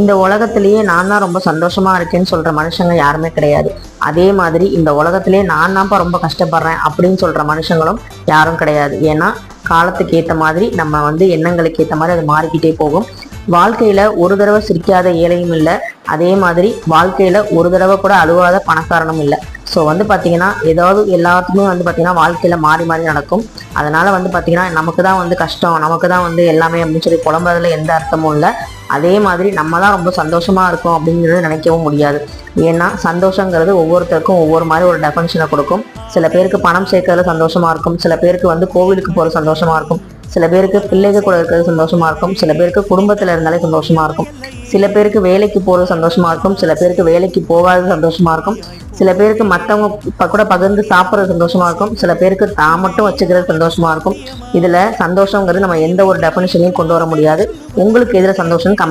இந்த உலகத்திலேயே நான் தான் ரொம்ப சந்தோஷமா இருக்கேன்னு சொல்ற மனுஷங்க யாருமே கிடையாது. அதே மாதிரி இந்த உலகத்திலேயே நான் தான்ப்பா ரொம்ப கஷ்டப்படுறேன் அப்படின்னு சொல்ற மனுஷங்களும் யாரும் கிடையாது. ஏன்னா காலத்துக்கு ஏற்ற மாதிரி நம்ம வந்து எண்ணங்களுக்கு ஏற்ற மாதிரி அது மாறிக்கிட்டே போகும். வாழ்க்கையில ஒரு தடவை சிரிக்காத ஏழையும் இல்லை. அதே மாதிரி வாழ்க்கையில ஒரு தடவை கூட அழுவாத பணக்காரனும் இல்லை. ஸோ வந்து பார்த்தீங்கன்னா ஏதாவது எல்லாத்துக்குமே வந்து பார்த்தீங்கன்னா வாழ்க்கையில மாறி மாறி நடக்கும். அதனால வந்து பார்த்தீங்கன்னா நமக்கு தான் வந்து கஷ்டம் நமக்கு தான் வந்து எல்லாமே அப்படின்னு சொல்லி புலம்புறதுல எந்த அர்த்தமும் இல்லை. அதே மாதிரி நம்ம தான் ரொம்ப சந்தோஷமா இருக்கோம் அப்படிங்கிறது நினைக்கவும் முடியாது. ஏன்னா சந்தோஷங்கிறது ஒவ்வொருத்தருக்கும் ஒவ்வொரு மாதிரி ஒரு டெஃபனிஷனை கொடுக்கும். சில பேருக்கு பணம் சேர்க்கறதுல சந்தோஷமா இருக்கும். சில பேருக்கு வந்து கோவிலுக்கு போகிற சந்தோஷமா இருக்கும். சில பேருக்கு பிள்ளைகள் கூட இருக்கிறது சந்தோஷமா இருக்கும். சில பேருக்கு குடும்பத்தில் இருந்தாலே சந்தோஷமா இருக்கும். சில பேருக்கு வேலைக்கு போகிறது சந்தோஷமா இருக்கும். சில பேருக்கு வேலைக்கு போகாதது சந்தோஷமா இருக்கும். சில பேருக்கு மற்றவங்க இப்போ கூட பகிர்ந்து சாப்பிட்றது சந்தோஷமா இருக்கும். சில பேருக்கு தான் மட்டும் வச்சுக்கிறது சந்தோஷமா இருக்கும். இதுல சந்தோஷங்கிறது நம்ம எந்த ஒரு டெஃபினேஷனையும் கொண்டு வர முடியாது. உங்களுக்கு எதிர சந்தோஷம் கமெண்ட்